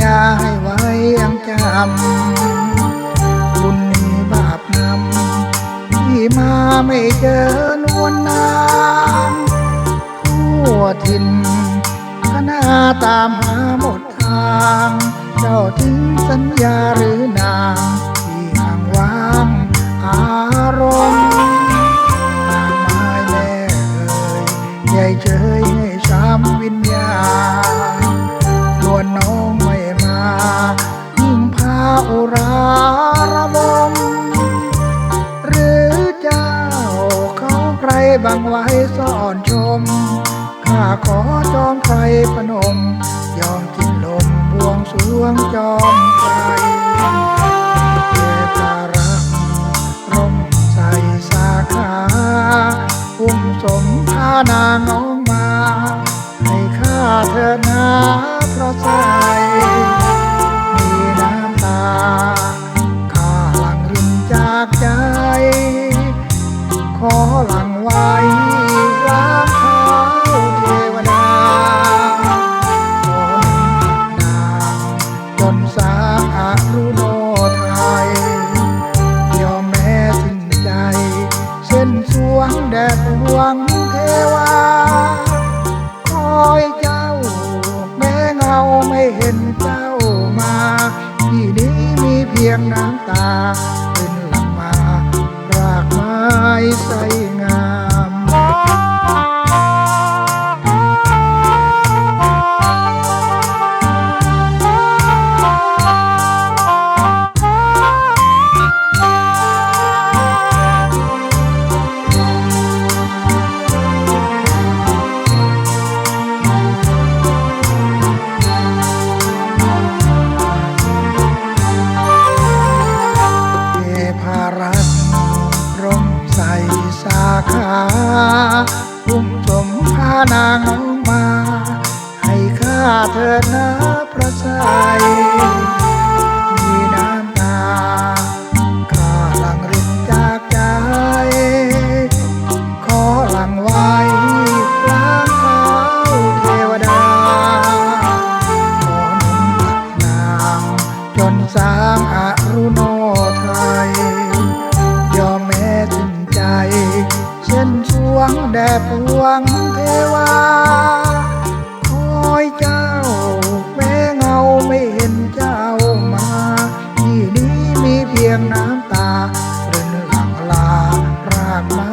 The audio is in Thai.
ญาให้ไว้ยังจำบุญบาปนำที่มาไม่เจอนวลนามทั่วทินคณะตามหาหมดทาง เจ้าทิ้งสัญญาหรือนางที่ห่างว่างอา ข้าขอจอมไทยพนม ยอมกินลมบวงสวงจอมไพรเทพารักร่มใสสาขาอุ้มสมพานางน้องมา ให้ข้าเธอนาเพราะใจ สางอรุโนไทยยอมแม้สิ้นใจ เส้นสวงแดดหวงเทวา คอยเจ้า แม้เงาไม่เห็นเจ้ามาที่นี้มีเพียงน้ำตา เป็นหลังมา รากไม้ใส ขาพุ่มสมพานางน้องมา ให้ข้าเธอนะพระสัยมีน้ำตาข้าหลังรินจากใจ ขอหลังไว้ล้างเท้าเทวดา ขอนุ่มพักนางจนสางอรุโวงแด่ปวงเทวาคอยเจ้า แม้เงาไม่เห็นเจ้ามา ที่นี้มีเพียงน้ำตาเรื่องหลังลารากไม้